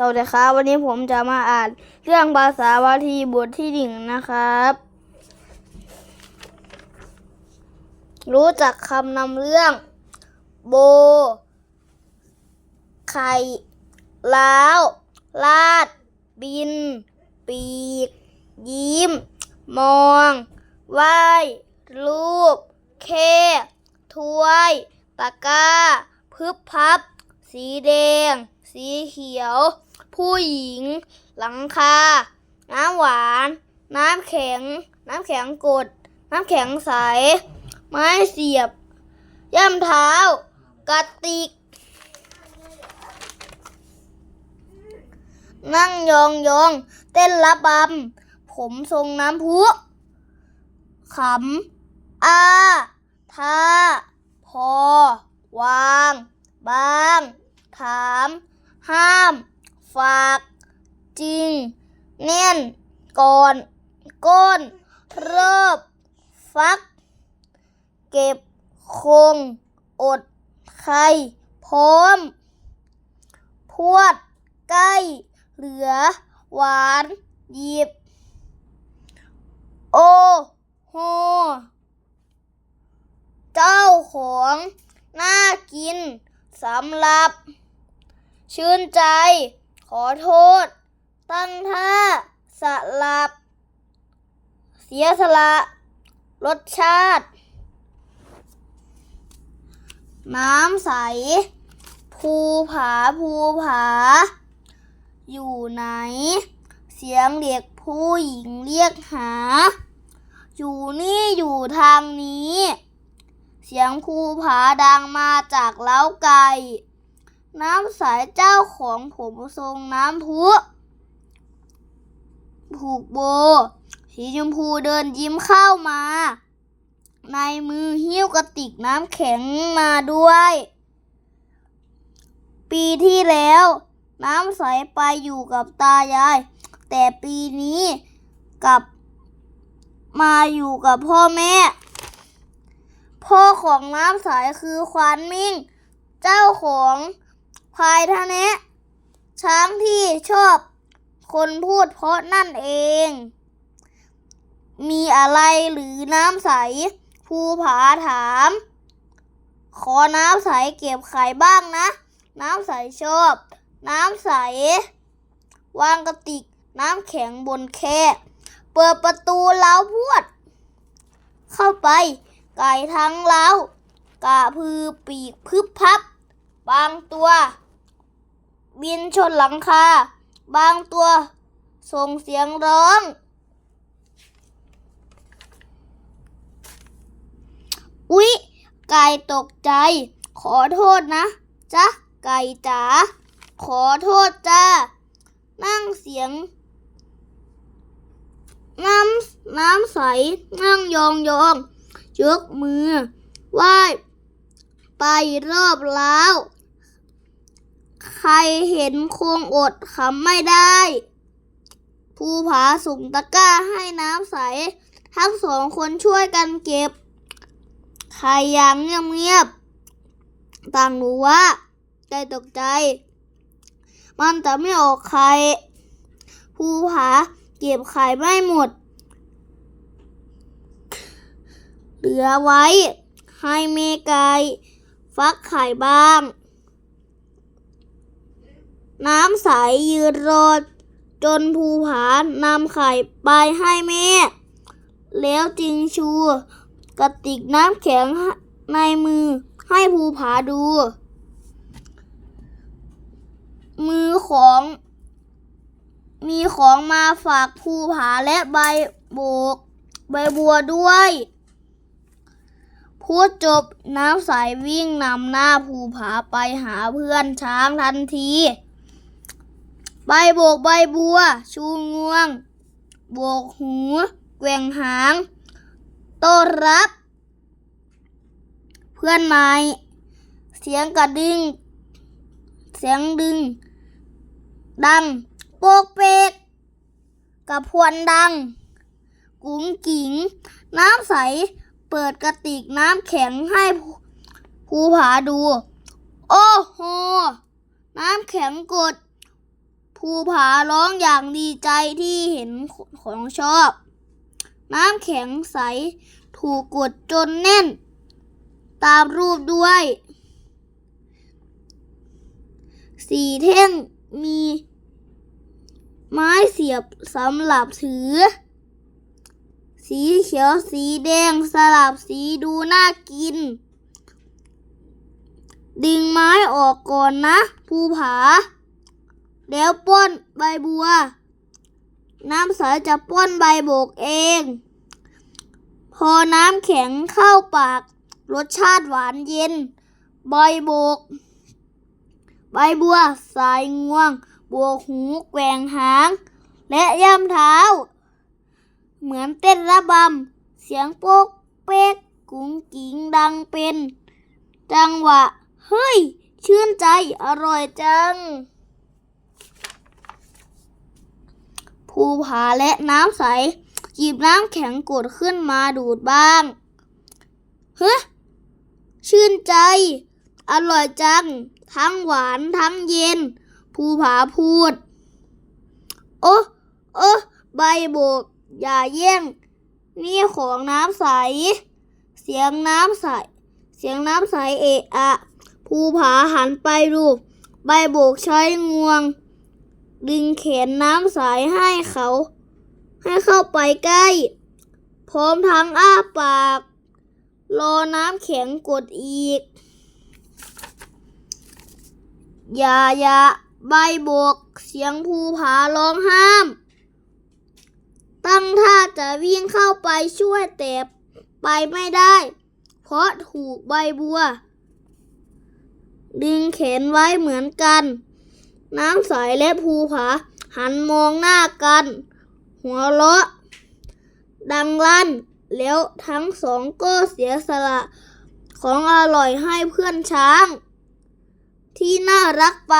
สวัสดีครับ วันนี้ผมจะมาอ่านเรื่องภาษาวาทีบทที่หนึ่งนะครับ รู้จักคำนำเรื่อง โบ ไข่ล้าว ลาด บิน ปีก ยิ้ม มองไหวรูป เคถ้วยตะกร้าพึบพับ สีแดง สีเขียว ผู้หญิง หลังคา น้ำหวาน น้ำแข็ง น้ำแข็งกด น้ำแข็งใส ไม้เสียบ ย่ำเท้ากระติก นั่งยองยองเต้นระบำ ผมทรงน้ำพุขำอาทาพอ วาง บาง ถาม ห้าม ฝาก จริงแน่น ก่อน ก้น เริบ ฟัก เก็บ คง อด ใคร พร้อม พวด ใกล้ เหลือ หวาน หยิบ โอโฮเจ้าของน่ากิน สำหรับ ชื่นใจ ขอโทษ ตั้งท่า สลับ เสียสละ รสชาติ น้ำใส ภูผาภูผา อยู่ไหน เสียงเด็กผู้หญิงเรียกหา อยู่นี่อยู่ทางนี้ เสียงภูผาดังมาจากเล้าไก่ น้ำใสเจ้าของผมทรงน้ำพุผูกโบ สีชมพูเดินยิ้มเข้ามา ในมือหิ้วกระติกน้ำแข็งมาด้วย ปีที่แล้ว น้ำใสไปอยู่กับตายาย แต่ปีนี้กลับมาอยู่กับพ่อแม่ พ่อของน้ำใสคือควานมิ่ง เจ้าของพายทะเนะช้างที่ชอบคนพูดเพราะนั่นเอง มีอะไรหรือน้ำใสภูผาถาม ขอน้ำใสเก็บไข่บ้างนะ น้ำใสชอบ น้ำใส วางกระติกน้ำแข็งบนแค่ เปิดประตูเล้าพวด เข้าไป ไก่ทั้งเล้ากระพือปีกพึบพับ บางตัว บินชนหลังคา บางตัว ส่งเสียงร้อง อุ๊ย ไก่ตกใจ ขอโทษนะจ๊ะ ไก่จ๋า ขอโทษจ้า นั่งเสียง น้ำน้ำใส นั่งยองยอง ยกมือไหว้ไปรอบแล้ว ใครเห็นคงอดขำไม่ได้ภูผาสุ่มตะกร้าให้น้ำใส ทั้งสองคนช่วยกันเก็บใครยังเงียบๆต่างรู้ว่าใจตกใจ มันจะไม่ออกไข่ภูผาเก็บไข่ไม่หมด เหลือไว้ ให้เมไก่ฟักไข่บ้าง น้ำใสยืนรอจนภูผานำไข่ไปให้แม่ แล้วจึงชูกระติกน้ำแข็งในมือให้ภูผาดู มือของ มีของมาฝากภูผาและใบโบก ใบบัวด้วย พูดจบน้ำใสวิ่งนำหน้าภูผาไปหาเพื่อนช้างทันที ใบโบกใบบัว ชูงวง โบกหูแกว่งหางต้อนรับ เพื่อนใหม่เสียงกระดึงเสียงดึง ดัง โปกเปกกระพวนดัง กุ๋งกิ๋งน้ำใส เปิดกระติกน้ำแข็งให้ภูภูผาดู โอ้โห น้ำแข็งกดภูผาร้องอย่างดีใจที่เห็นของชอบ น้ำแข็งใสถูกกดจนแน่น ตามรูปด้วย สี่เท่งมีไม้เสียบสำหรับถือ สีเขียวสีแดงสลับสีดูน่ากิน ดึงไม้ออกก่อนนะ ภูผา แล้วป้นใบบัว น้ำใสจะป้นใบโบกเอง พอน้ำแข็งเข้าปาก รสชาติหวานเย็น ใบโบก ใบบัวสายงวงบวกหูแกว่งหาง และย่ำเท้า เหมือนเต้นระบำ เสียงโป๊กเป๊กกุ้งกิ้งดังเป็น จังหวะ เฮ้ย ชื่นใจอร่อยจัง ภูผาและน้ำใสหยิบน้ำแข็งกดขึ้นมาดูดบ้างเฮ้ยชื่นใจ อร่อยจัง ทั้งหวานทั้งเย็น ภูผาพูด โอ้โอ้ใบโบก อย่าแย่งนี่ของน้ำใส เสียงน้ำใส เสียงน้ำใสเอะอะภูผาหันไปดู ใบโบกใช้งวง ดึงแขนน้ำใสให้เขา ให้เข้าไปใกล้ พร้อมทั้งอ้าปาก รอน้ำแข็งกดอีก อย่าอย่าใบบกเสียงภูผาร้องห้าม ตั้งท่าจะวิ่งเข้าไปช่วยแต่ไปไม่ได้ เพราะถูกใบบัว ดึงแขนไว้เหมือนกัน น้ำใสและภูผา หันมองหน้ากัน หัวเราะ ดังลั่นแล้วทั้งสองก็เสียสละของอร่อยให้เพื่อนช้าง ที่น่ารักไป